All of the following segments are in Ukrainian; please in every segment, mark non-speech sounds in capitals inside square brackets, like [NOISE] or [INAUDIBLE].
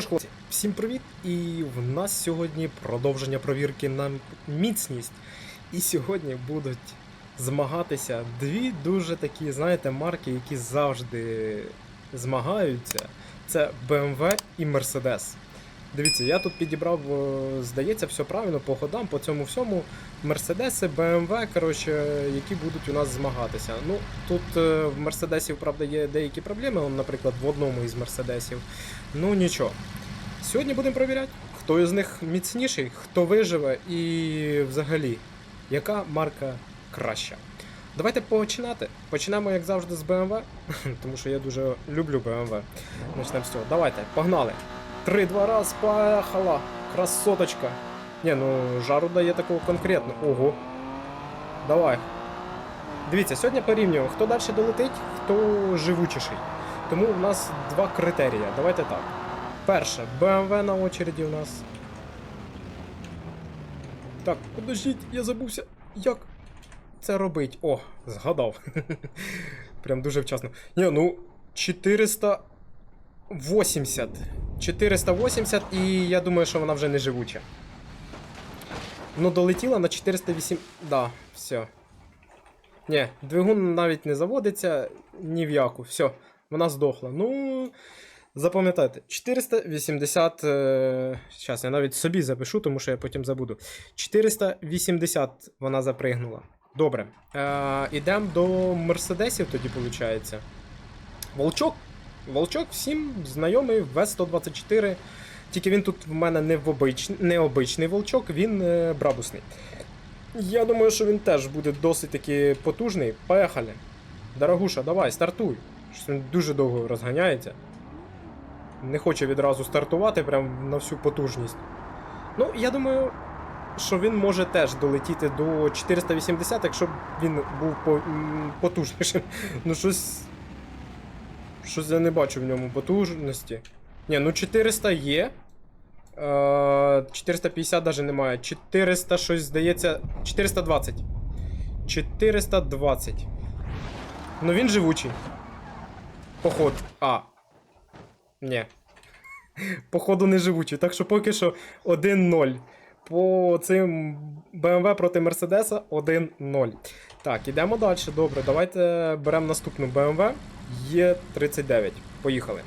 Ж, хлопці, всім привіт! І в нас сьогодні продовження провірки на міцність. І сьогодні будуть змагатися дві дуже такі, знаєте, марки, які завжди змагаються. Це BMW і Mercedes. Дивіться, я тут підібрав, е, здається, все правильно по ходам, по цьому всьому. Мерседеси, BMW, коротше, які будуть у нас змагатися. Ну, тут е, в Мерседесів, правда, є деякі проблеми, наприклад, в одному із Мерседесів. Ну нічого. Сьогодні будемо перевіряти, хто із них міцніший, хто виживе і взагалі, яка марка краща. Давайте починати. Почнемо, як завжди, з BMW, [LAUGHS] тому що я дуже люблю BMW. Почнемо з цього. Давайте, погнали. Три-два раз, поїхала. Красоточка. Ні, ну жару дає такого конкретно. Ого. Давай. Дивіться, сьогодні порівнюємо, хто далі долетить, хто живучіший. Тому у нас два критерії. Давайте так. Перше, BMW на очереді у нас. Так, подождіть, я забувся. Як це робить? О, згадав. [LAUGHS] Прям дуже вчасно. Ні, ну 480. 480, і я думаю, що вона вже не живуча. Ну, долетіла на 408. Да, все. Ні, двигун навіть не заводиться ні в яку. Все, вона здохла. Ну. Запам'ятайте, 480. Е... Зараз я навіть собі запишу, тому що я потім забуду. 480 вона запригнула. Добре. Е... Ідемо до Мерседесів тоді, виходить. Волчок. Волчок всім знайомий В124. Тільки він тут в мене не в обич... не обичний волчок, він е... брабусний. Я думаю, що він теж буде досить таки потужний. Поїхали. Дорогуша, давай, стартуй. Щось він дуже довго розганяється. Не хоче відразу стартувати прям на всю потужність. Ну, я думаю, що він може теж долетіти до 480, якщо б він був потужнішим. [LAUGHS] Ну, щось. Щось я не бачу в ньому потужності. Ні, ну 400 є. Е, 450 навіть немає. 400 щось здається. 420. 420. Ну він живучий. Поход. А. Ні. Походу не живучий. Так що поки що 1-0. По цим BMW проти Мерседеса 1-0. Так, ідемо далі. Добре, давайте беремо наступну BMW. Є 39. Поїхали.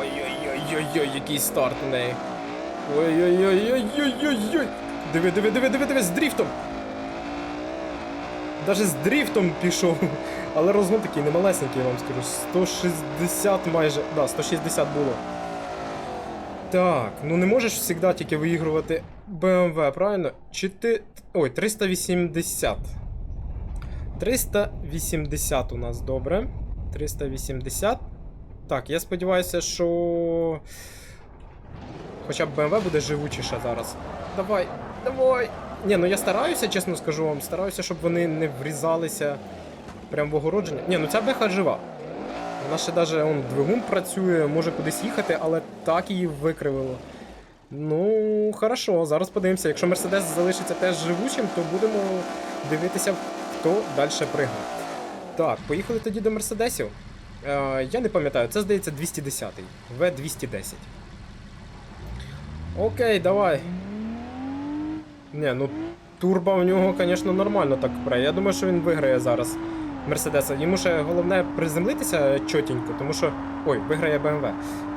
Ой-ой-ой-ой-ой, який старт у неї. Ой-ой-ой-ой-ой-ой-ой. Диви, диви, диви, диви, диви, з дріфтом. Даже з дріфтом пішов. Але розгон такий немалесенький, я вам скажу. 160 майже. Да, 160 було. Так, ну не можеш завжди тільки виігрувати BMW, правильно? Чи ти. Ой, 380. 380 у нас добре. 380. Так, я сподіваюся, що. Хоча б BMW буде живучіша зараз. Давай, давай. Ні, ну я стараюся, чесно скажу вам, стараюся, щоб вони не врізалися прям в огородження. Ні, ну ця беха жива. Вона ще навіть он, двигун працює, може кудись їхати, але так її викривило. Ну, хорошо, зараз подивимося. Якщо Мерседес залишиться теж живучим, то будемо дивитися, хто далі пригне. Так, поїхали тоді до Мерседесів. Е, я не пам'ятаю, це здається 210-й. В210. Окей, давай. Не, ну турбо в нього, звісно, нормально так пре. Я думаю, що він виграє зараз Мерседеса. Йому ще головне приземлитися чотенько, тому що. Ой, виграє BMW.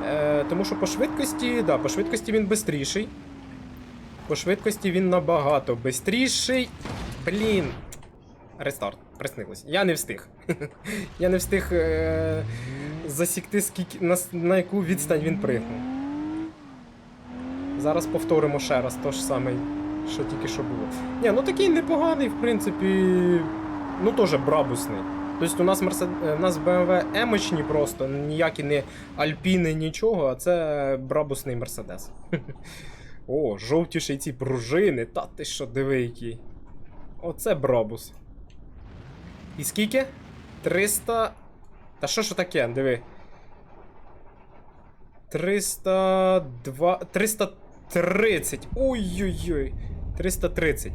Е, тому що по швидкості, да, по швидкості він швидший. По швидкості він набагато швидший. Блін. Рестарт, приснилось. Я не встиг. [LAUGHS] Я не встиг е- засікти, скільки, на, на яку відстань він пригнув. Зараз повторимо ще раз то ж саме, що тільки що було. Ні, ну такий непоганий, в принципі. Ну теж брабусний. Тобто у нас Мерсед... е, у нас BMW емочні просто, ніякі не Альпіни, нічого, а це брабусний Мерседес. [LAUGHS] О, жовтіші ці пружини. Та ти що, диви який. Оце брабус. І скільки? 300. Та що ж таке, диви. 302. 330. Ой-ой-ой. 330.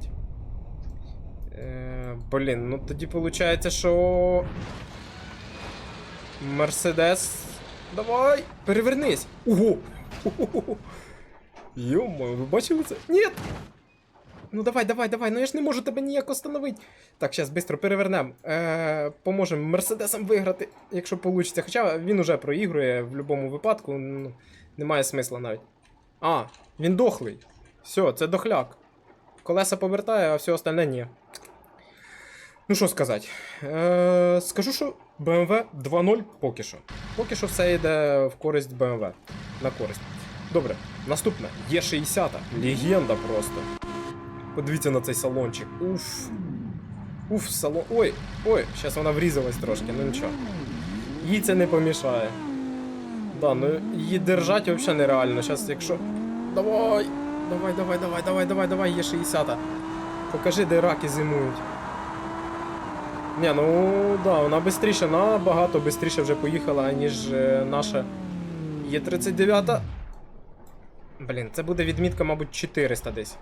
Е, блін, ну тоді виходить, що. Мерседес Давай! Перевернись! Ого! [LAUGHS] Йомо, ви бачили це? Ні! Ну давай, давай, давай, ну я ж не можу тебе ніяк остановити. Так, зараз швидко перевернемо. Е, поможемо Мерседесам виграти, якщо вийде. Хоча він уже проігрує в будь-якому випадку, ну, немає смисла навіть. А, він дохлий. Все, це дохляк. Колеса повертає, а все остальне ні. Ну що сказати? Е, скажу, що BMW 2.0 поки що. Поки що все йде в користь BMW. На користь. Добре, наступне. Є 60 Легенда просто. Подивіться на цей салончик. Уф. Уф, салон. Ой, ой, зараз вона врізалась трошки, ну нічого. Їй це не помішає. Да, ну її держати взагалі нереально. Зараз, якщо. Давай! Давай, давай, давай, давай, давай, давай, є 60 Покажи, де раки зимують. Ні, ну да, вона швидше, набагато швидше вже поїхала, ніж е, наша є 39 Блін, це буде відмітка, мабуть, 400 десь.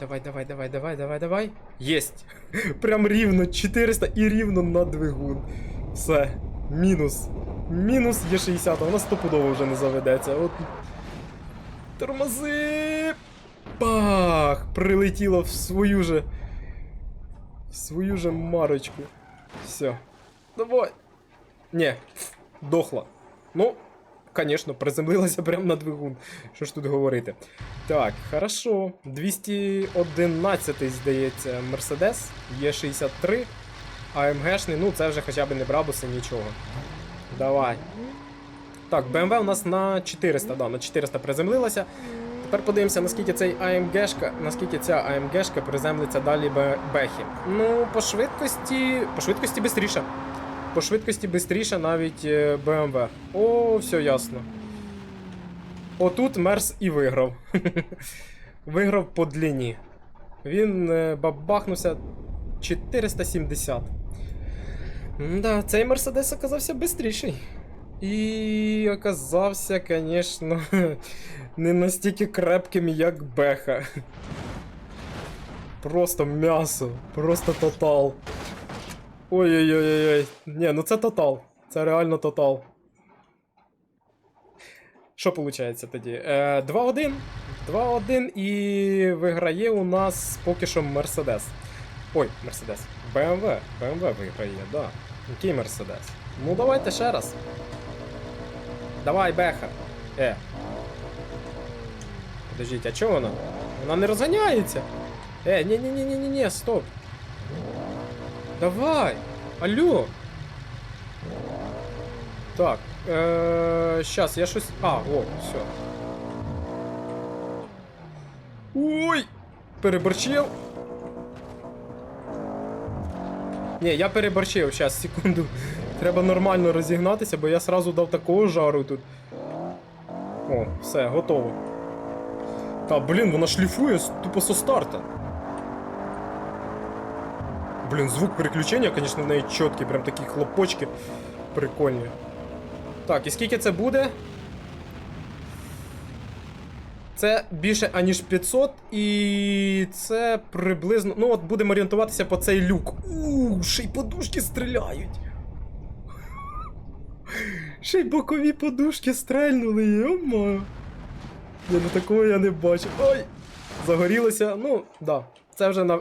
Давай, давай, давай, давай, давай, давай. Єсть! [LAUGHS] Прям рівно 400 і рівно на двигун. Все. Мінус. Мінус є 60, вона стопудово вже не заведеться. От. Тормози! Бах! Прилетіло в свою же. Свою же марочку. Все. Давай. Не, дохла. Ну, Конечно, приземлилася прямо на двигун. Що ж тут говорити? Так, хорошо. 211, здається, Мерседес. Є 63. АМГшний, ну це вже хоча б не брабуси, нічого. Давай. Так, BMW у нас на 400, да, на 400 приземлилася. Тепер подивимося, наскільки цей АМГшка, наскільки ця АМГшка приземлиться далі Бехі. Ну, по швидкості. По швидкості швидше. По швидкості швидше навіть е, BMW. О, все ясно. Отут Мерс і виграв. [LAUGHS] виграв по длині. Він е, бабахнувся 470. Да, цей Мерседес оказався швидший. І оказався, звісно, [LAUGHS] не настільки крепким, як Беха. Просто м'ясо, просто тотал. Ой-ой-ой-ой. Ні, ну це тотал. Це реально тотал. Що виходить тоді? Е, 2-1. 2-1 і виграє у нас поки що Мерседес. Ой, Мерседес. BMW. BMW виграє, да. Який Мерседес? Ну давайте ще раз. Давай, Беха. Е. Подождіть, а чого вона? Вона не розганяється. Е, ні-ні-ні-ні-ні, стоп. Давай! Алло! Так, е, щас, я щось. А, о, все. Ой! Переборчив. Ні, я переборчив, щас, секунду. Треба нормально розігнатися, бо я сразу дав такого жару тут. О, все, готово. Та, блін, вона шліфує тупо со старта. Блін, звук переключення, звісно, в неї чіткий, прям такі хлопочки прикольні. Так, і скільки це буде? Це більше аніж 500, і це приблизно. Ну, от будемо орієнтуватися по цей люк. Ууу, ще й подушки стріляють. Ще й бокові подушки стрельнули, йома. Я ну такого я не бачив. Ой! Загорілося. Ну, да. Це вже на.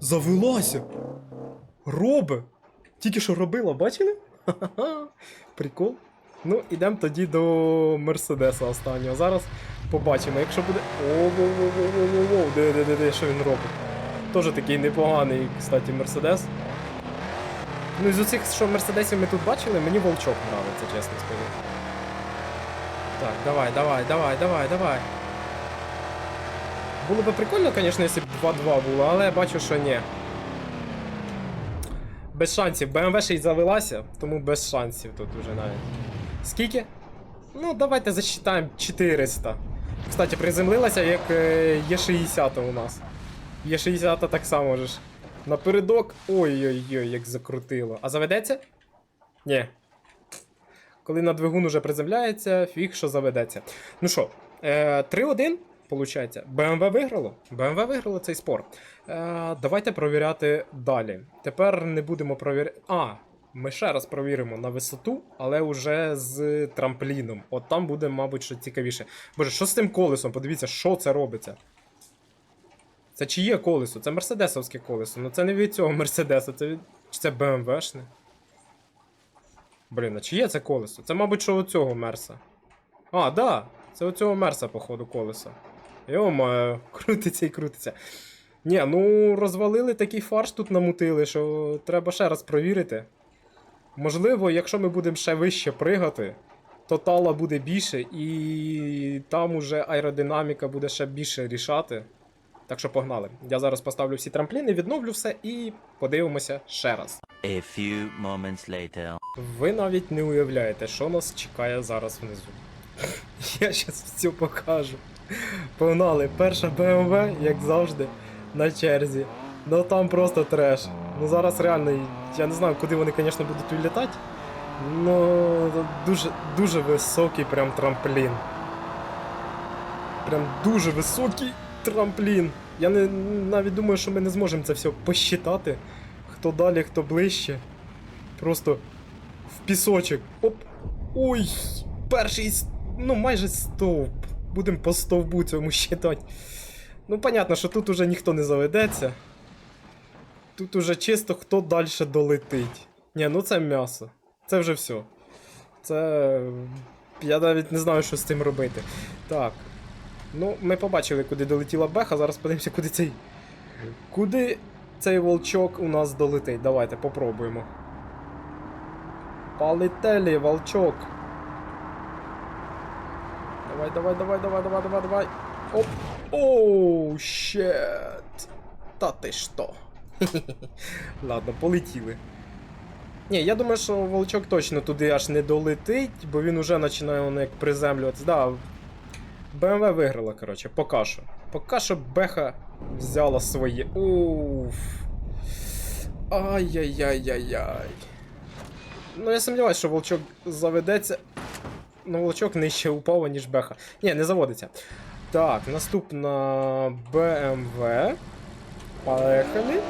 Завелася! Робе! Тільки що робила, бачили? Ха-ха-ха. Прикол. Ну, ідемо тоді до Мерседеса останнього. Зараз побачимо, якщо буде. О-во-во-во-во-во, де де де де що він робить. Тоже такий непоганий, кстати, Мерседес. Ну, із усіх, що Мерседесів ми тут бачили, мені волчок нравиться, чесно скажу. Так, давай, давай, давай, давай, давай. Було би прикольно, звісно, якщо б 2-2 було, але я бачу, що ні. Без шансів. BMW ще й завелася, тому без шансів тут уже навіть. Скільки? Ну, давайте засчитаємо 400. Кстати, приземлилася як е, Є60 у нас. Є60 так само же ж. Напередок. Ой-ой-ой, як закрутило. А заведеться? Ні. Коли на двигун уже приземляється, фіг що заведеться. Ну що, е, 3-1, виходить. BMW виграло. BMW виграло цей спор. Е, давайте провіряти далі. Тепер не будемо провіряти. А, Ми ще раз провіримо на висоту, але вже з трампліном. От там буде, мабуть, що цікавіше. Боже, що з тим колесом? Подивіться, що це робиться. Це чиє колесо? Це мерседесовське колесо. Ну це не від цього мерседеса, це від. Чи це БМВшне? Блін, а чиє це колесо? Це, мабуть, що у цього мерса. А, да! Це у цього мерса, походу, колесо. Йо-моє, [LAUGHS] крутиться і крутиться. Ні, ну розвалили такий фарш тут намутили, що треба ще раз провірити. Можливо, якщо ми будемо ще вище пригати, то тала буде більше, і там уже аеродинаміка буде ще більше рішати. Так що погнали. Я зараз поставлю всі трампліни, відновлю все і подивимося ще раз. A few moments later. Ви навіть не уявляєте, що нас чекає зараз внизу. [LAUGHS] Я зараз все покажу. Погнали, перша BMW, як завжди, на черзі. Ну там просто треш. Ну зараз реально, я не знаю, куди вони, звісно, будуть улітати. Ну, дуже, дуже високий прям трамплін. Прям дуже високий трамплін. Я не, навіть думаю, що ми не зможемо це все посчитати. Хто далі, хто ближче. Просто в пісочок. Оп! Ой! Перший, ну майже стовп. Будемо по стовбу цьому считати. Ну, понятно, що тут уже ніхто не заведеться. Тут уже чисто хто далі долетить. Ні, ну це м'ясо. Це вже все. Це. Я навіть не знаю, що з цим робити. Так. Ну, ми побачили, куди долетіла беха, зараз подивимося, куди цей. Куди цей волчок у нас долетить. Давайте попробуємо. Полетели, волчок. Давай, давай, давай, давай, давай, давай, давай. Оп. Оу, щет. Та ти що? [LAUGHS] Ладно, полетіли. Ні, я думаю, що волчок точно туди аж не долетить, бо він уже починає як приземлюватися. Да, БМВ виграла, коротше, поки що. Поки що Беха взяла своє. Уф. Ай-яй-яй-яй-яй. Ну, я сумніваюся, що волчок заведеться. Ну, волчок нижче упав, ніж Беха. Ні, не заводиться. Так, наступна BMW. Поехали.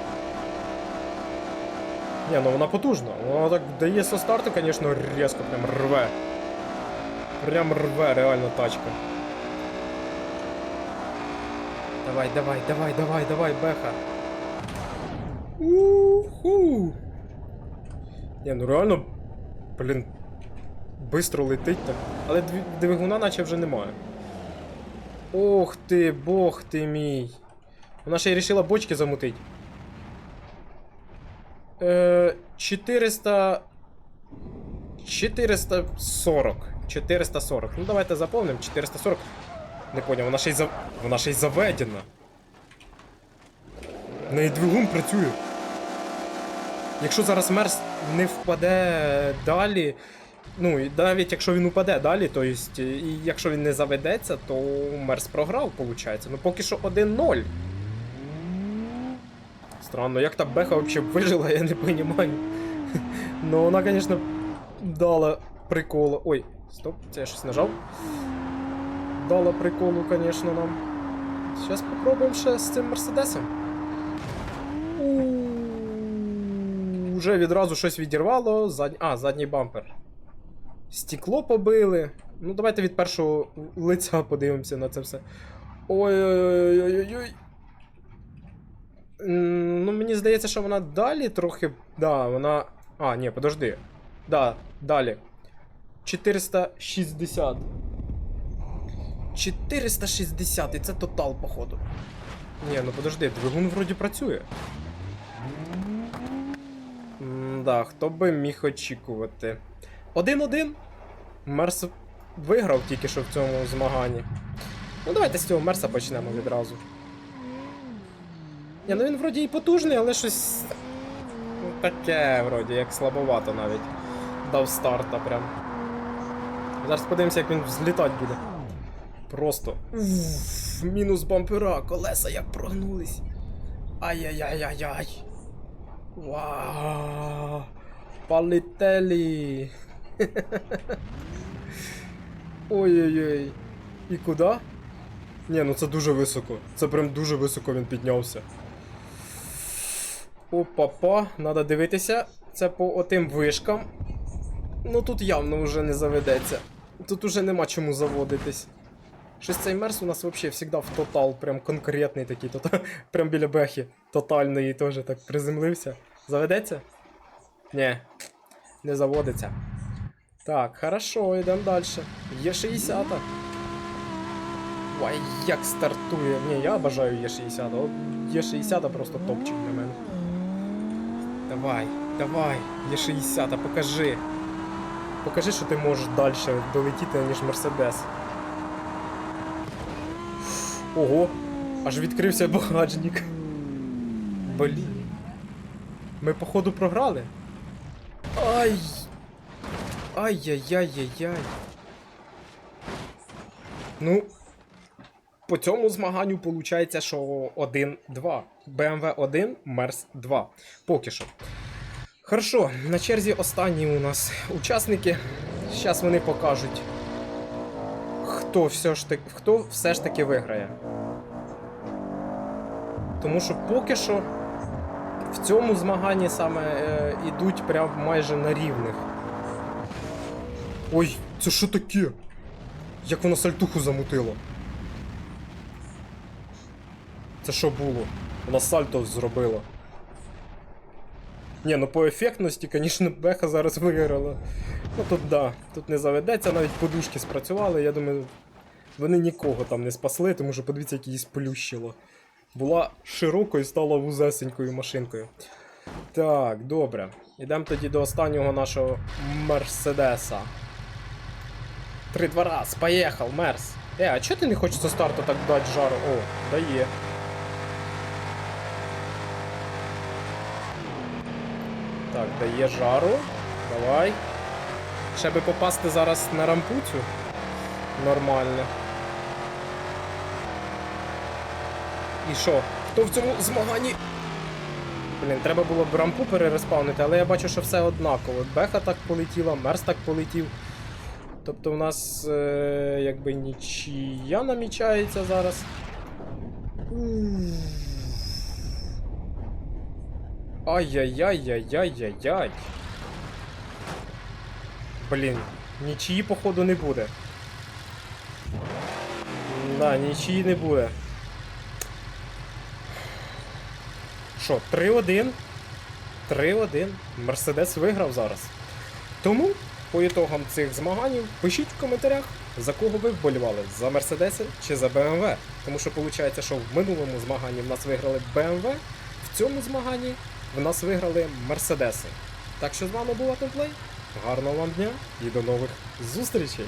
Ні, ну вона потужна. Вона так дає со старту, звісно, різко прям рве. Прям рве, реально тачка. Давай, давай, давай, давай, давай, Беха. Уху. Ні, ну реально, блін, бистро летить так. Але двигуна наче вже немає. Ох ти, бог ти мій. Вона ще й рішила бочки замутить. Е, 400... 440. 440. Ну давайте заповнимо. 440. Не поняв, вона ще й за... Вона ще й заведена. В неї двигун працює. Якщо зараз Мерс не впаде далі. Ну, і навіть якщо він упаде далі, то есть, і якщо він не заведеться, то Мерс програв, виходить. Ну поки що 1-0. Странно, як та Беха взагалі вижила, я не розумію. Ну вона, звісно, дала приколу. Ой, стоп, це я щось нажав. Дала приколу, звісно, нам. Зараз попробуємо ще з цим Мерседесом. Уже відразу щось відірвало. Зад... А, задній бампер. Стекло побили. Ну, давайте від першого лиця подивимося на це все. Ой-ой-ой-ой-ой. Ну, мені здається, що вона далі трохи. Да, вона. А, ні, подожди. Да, далі. 460. 460, і це тотал, походу. Ні, ну подожди, двигун вроді працює. Да, хто би міг очікувати. 1-1. Мерс виграв тільки що в цьому змаганні. Ну, давайте з цього Мерса почнемо відразу. Ні, ну він вроді і потужний, але щось. Ну, таке, вроді, як слабовато навіть. Дав старта прям. Зараз подивимося, як він взлітати буде. Просто. Уф, мінус бампера, колеса як прогнулись. Ай-яй-яй-яй-яй. Вау. Полетели. [LAUGHS] Ой-ой-ой. І куди? Ні, ну це дуже високо. Це прям дуже високо він піднявся. Опа-па, надо дивитися. це по отим вишкам. Ну тут явно вже не заведеться. Тут уже нема чому заводитись. Щось цей мерс у нас взагалі завжди в тотал, прям конкретний такий, тота- [LAUGHS] прям біля бехи тотальної теж так приземлився. Заведеться? Ні, не заводиться. Так, хорошо, йдемо далі. Є 60 Ой, як стартує. Ні, я бажаю є 60 От Є 60 просто топчик для мене. Давай, давай, є 60 покажи. Покажи, що ти можеш далі долетіти, ніж Мерседес. Ого, аж відкрився багажник. Блін. Ми походу програли. Ай. Ай-яй-яй-яй-яй. Ну, по цьому змаганню виходить, що 1-2. BMW 1, Мерс 2. Поки що. Хорошо, на черзі останні у нас учасники. Зараз вони покажуть, хто все ж таки, хто все ж таки виграє. Тому що поки що в цьому змаганні саме е, ідуть прям майже на рівних. Ой, це що таке? Як воно сальтуху замутило? Це що було? Вона сальто зробила. Ні, ну по ефектності, звісно, Беха зараз виграла. Ну тут да, тут не заведеться, навіть подушки спрацювали. Я думаю, вони нікого там не спасли, тому що подивіться, як її сплющило. Була широкою, стала вузесенькою машинкою. Так, добре. Ідемо тоді до останнього нашого Мерседеса. Три-два раз, поїхав, Мерс. Е, а чого ти не хочеш со старту так дати жару? О, дає. Так, дає жару. Давай. Ще би попасти зараз на рампуцю. Нормально. І що? Хто в цьому змаганні? Блін, треба було б рампу перереспаунити, але я бачу, що все однаково. Беха так полетіла, Мерс так полетів. Тобто в нас е, якби нічия намічається зараз. Ай-яй-яй-яй-яй-яй-яй. Блін, нічиї, походу, не буде. Да, нічиї не буде. Що, 3-1? 3-1. Мерседес виграв зараз. Тому, по ітогам цих змагань, пишіть в коментарях, за кого ви вболівали, за Мерседеси чи за BMW. Тому що виходить, що в минулому змаганні в нас виграли BMW, в цьому змаганні в нас виграли Мерседеси. Так що з вами був Атомплей. Гарного вам дня і до нових зустрічей!